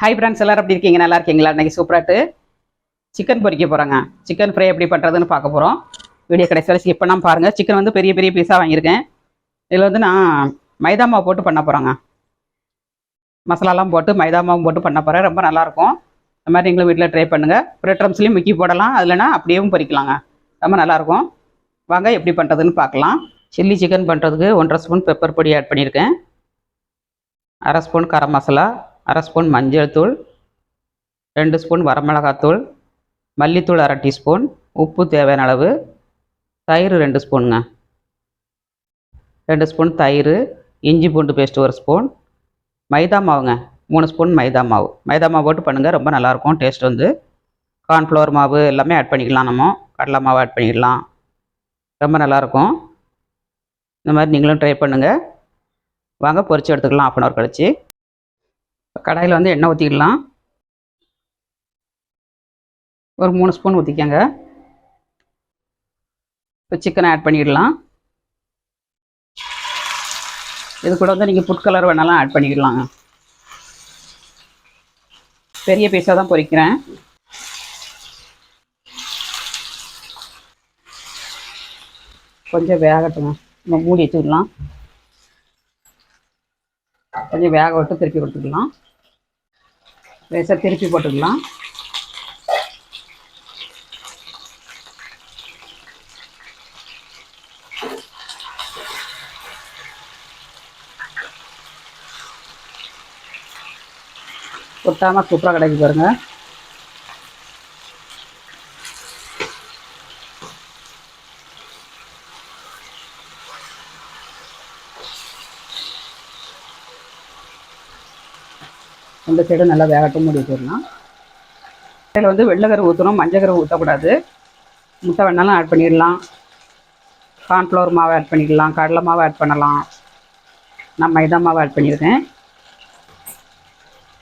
Hi friends எல்லாரும் எப்படி இருக்கீங்க? நல்லா இருக்கீங்களா? இன்னைக்கு சூப்பராட்டு சிக்கன் பொரிக்க போகிறேங்க சிக்கன் ஃப்ரை எப்படி பண்ணுறதுன்னு பார்க்க போகிறோம் வீடியோ கடைசி வரை ஸ்கிப் பண்ணாமல் பாருங்கள் சிக்கன் வந்து பெரிய பெரிய பீஸாக வாங்கியிருக்கேன். இதில் வந்து நான் மைதா மாவு போட்டு பண்ண போகிறேங்க மசாலாலாம் போட்டு மைதா மாவு போட்டு பண்ண போகிறேன் ரொம்ப நல்லாயிருக்கும் இந்த மாதிரி நீங்களும் வீட்டில் ட்ரை பண்ணுங்கள் பிரெட் ட்ரம்ஸ்லேயும் முக்கி போடலாம். அதுலனா அப்படியேவும் பொரிக்கலாங்க ரொம்ப நல்லாயிருக்கும் வாங்க எப்படி பண்ணுறதுன்னு பார்க்கலாம். சில்லி சிக்கன் பண்ணுறதுக்கு ஒன்றரை ஸ்பூன் பெப்பர் பொடி ஆட் பண்ணியிருக்கேன். அரை ஸ்பூன் கரம் மசாலா. அரை ஸ்பூன் மஞ்சள் தூள் ரெண்டு ஸ்பூன் வரமிளகாத்தூள் மல்லித்தூள் அரை டீஸ்பூன் உப்பு தேவையான அளவு தயிர் ரெண்டு ஸ்பூனுங்க. ரெண்டு ஸ்பூன் தயிர் இஞ்சி பூண்டு பேஸ்ட் ஒரு ஸ்பூன் மைதா மாவுங்க மூணு ஸ்பூன் மைதா மாவு. மைதா மாவு போட்டு பண்ணுங்கள் ரொம்ப நல்லாயிருக்கும் டேஸ்ட் வந்து. கார்ன்ஃப்ளவர் மாவு எல்லாமே ஆட் பண்ணிக்கலாம் நம்ம கடலை மாவு ஆட் பண்ணிக்கலாம். ரொம்ப நல்லாயிருக்கும். இந்த மாதிரி நீங்களும் ட்ரை பண்ணுங்கள் வாங்க பொரிச்சு எடுத்துக்கலாம் ஆஃப் அன் ஹவர் கழிச்சு. கடாயில் வந்து எண்ணெய் ஊற்றிடலாம் ஒரு மூணு ஸ்பூன் ஊற்றிக்கங்க இப்போ சிக்கனை ஆட் பண்ணிடலாம். இது கூட வந்து நீங்கள் ஃபுட் கலர் வேணாலும் ஆட் பண்ணிக்கலாங்க. பெரிய பீஸாக தான் பொரிக்கிறேன் கொஞ்சம் வேகட்டுங்க நம்ம மூடி வச்சுக்கலாம் கொஞ்சம் வேக விட்டு திருப்பி கொடுத்துக்கலாம். லேசாக திருப்பி போட்டுக்கலாம். கொட்டாமல் சூப்பராக கிடைக்கு பாருங்க. இந்த சைடு நல்லா வேகட்டும் மூடி வச்சிடலாம். இதில் வந்து வெள்ளைக்கரு ஊற்றணும் மஞ்சக்கரு ஊற்றக்கூடாது முட்டை வேணாலும் ஆட் பண்ணிடலாம். கார்ன்ஃப்ளவர் மாவு ஆட் பண்ணிக்கலாம் கடலை மாவு ஆட் பண்ணலாம். நான் மைதா மாவு ஆட் பண்ணியிருக்கேன்.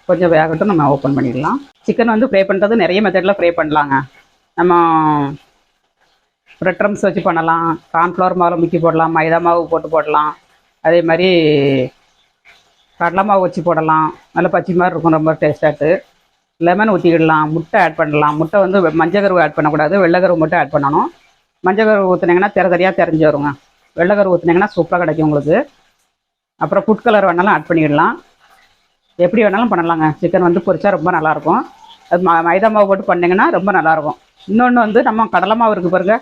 கொஞ்சம் வேகட்டும் நம்ம ஓப்பன் பண்ணிடலாம். சிக்கன் வந்து ஃப்ரை பண்ணுறது நிறைய மெத்தடில் ஃப்ரை பண்ணலாங்க. நம்ம பிரெட் ட்ரம்ஸ் வச்சு பண்ணலாம். கார்ன்ஃப்ளவர் மாவில் முக்கி போடலாம் மைதா மாவு போட்டு போடலாம். அதே மாதிரி கடலை மாவு வச்சு போடலாம். நல்ல பச்சை மாதிரி இருக்கும் ரொம்ப டேஸ்ட்டாட்டு லெமன் ஊற்றிக்கிடலாம் முட்டை ஆட் பண்ணலாம். முட்டை வந்து மஞ்சக்கருவு ஆட் பண்ணக்கூடாது. வெள்ளைக்கருவு மட்டும் ஆட் பண்ணணும். மஞ்சக்கருவு ஊற்றுனீங்கன்னா தெர தெரியாக தெரிஞ்சு வருங்க. வெள்ளைக்கருவு ஊற்றுனீங்கன்னா சூப்பராக கிடைக்கும் உங்களுக்கு. அப்புறம் ஃபுட் கலர் வேணாலும் ஆட் பண்ணிடலாம் எப்படி வேணாலும் பண்ணலாங்க. சிக்கன் வந்து பொரிச்சா ரொம்ப நல்லாயிருக்கும். அது ம மைதா மாவு போட்டு பண்ணிங்கன்னா ரொம்ப நல்லாயிருக்கும். இன்னொன்று வந்து நம்ம கடலை மாவு இருக்குது பாருங்க.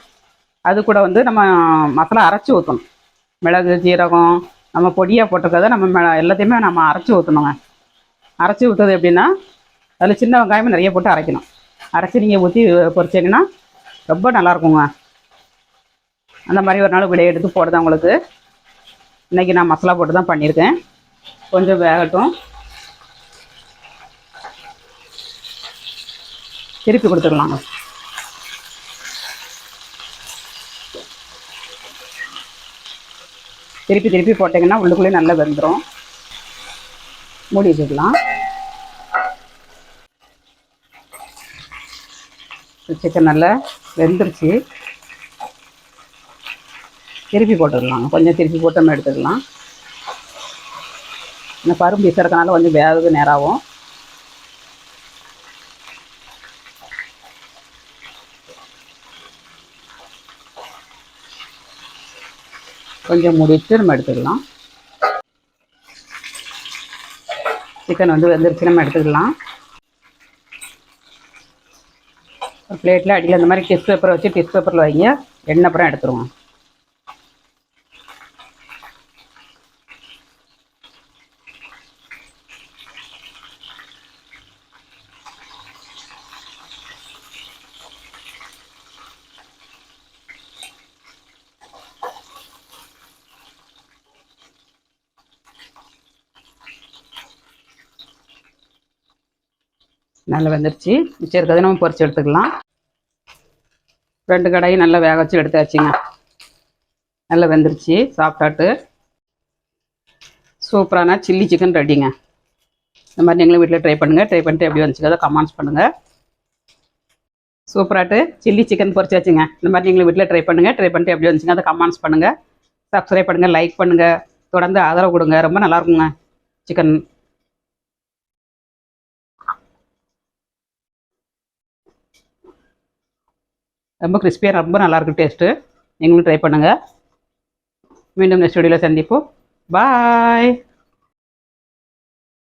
அது கூட வந்து நம்ம மசாலா அரைச்சி ஊற்றணும் மிளகு ஜீரகம் நம்ம பொடியாக போட்டிருக்கிறத நம்ம மெ- எல்லாத்தையுமே நம்ம அரைச்சி ஊற்றணுங்க அரைச்சி ஊற்றுறது எப்படின்னா அதில் சின்ன வெங்காயமும் நிறைய போட்டு அரைக்கணும். அரைச்சி நீங்கள் ஊற்றி பொறிச்சிங்கன்னா ரொம்ப நல்லாயிருக்குங்க. அந்த மாதிரி ஒரு நாள் விடைய எடுத்து போடுதான் உங்களுக்கு. இன்றைக்கி நான் மசாலா போட்டு தான் பண்ணியிருக்கேன். கொஞ்சம் வேகட்டும். திருப்பி கொடுத்துடலாங்க. திருப்பி திருப்பி போட்டிங்கன்னா உள்ளுக்குள்ளேயே நல்லா வெந்துடும் மூடி வச்சுக்கலாம். சிக்கன் நல்லா வெந்துருச்சு. திருப்பி போட்டுடலாம். கொஞ்சம் திருப்பி போட்டு நம்ம எடுத்துக்கலாம். இந்த பருப்பு பீஸ் இருக்கனால கொஞ்சம் வேக நேரம் கொஞ்சம் முடிச்சு நம்ம எடுத்துக்கலாம். சிக்கன் வந்து வெந்துருச்சு நம்ம எடுத்துக்கலாம். ஒரு பிளேட்டில் அடியில் அந்த மாதிரி டிஷ் பேப்பர் வச்சு டிஷ் பேப்பரில் வைங்க. எண்ணெய் அப்புறம் எடுத்துருவோம். நல்லா வெந்துருச்சு. மிச்சம் இருக்கிறத நம்ம பொறிச்சு எடுத்துக்கலாம். ரெண்டு கடையும் நல்லா வேக வச்சு எடுத்தாச்சுங்க. நல்லா வெந்துருச்சு. சாப்பிட்டாட்டு. சூப்பரான சில்லி சிக்கன் ரெடிங்க. இந்த மாதிரி நீங்களும் வீட்டில் ட்ரை பண்ணுங்கள் ட்ரை பண்ணிட்டு எப்படி வந்துச்சுக்கோ கமெண்ட்ஸ் பண்ணுங்கள் சூப்பராட்டு. சில்லி சிக்கன் பொறிச்சாச்சுங்க இந்த மாதிரி நீங்களும் வீட்டில் ட்ரை பண்ணுங்கள் ட்ரை பண்ணிட்டு எப்படி வந்துச்சுங்க அதை கமெண்ட்ஸ் பண்ணுங்கள் சப்ஸ்கிரைப் பண்ணுங்கள் லைக் பண்ணுங்கள் தொடர்ந்து ஆதரவு கொடுங்க. ரொம்ப நல்லாயிருக்குங்க சிக்கன். ரொம்ப கிறிஸ்பியாக ரொம்ப நல்லாயிருக்கும் டேஸ்ட்டு நீங்களும் ட்ரை பண்ணுங்கள் மீண்டும் நெக்ஸ்ட் வீடியோவில் சந்திப்போம். பாய்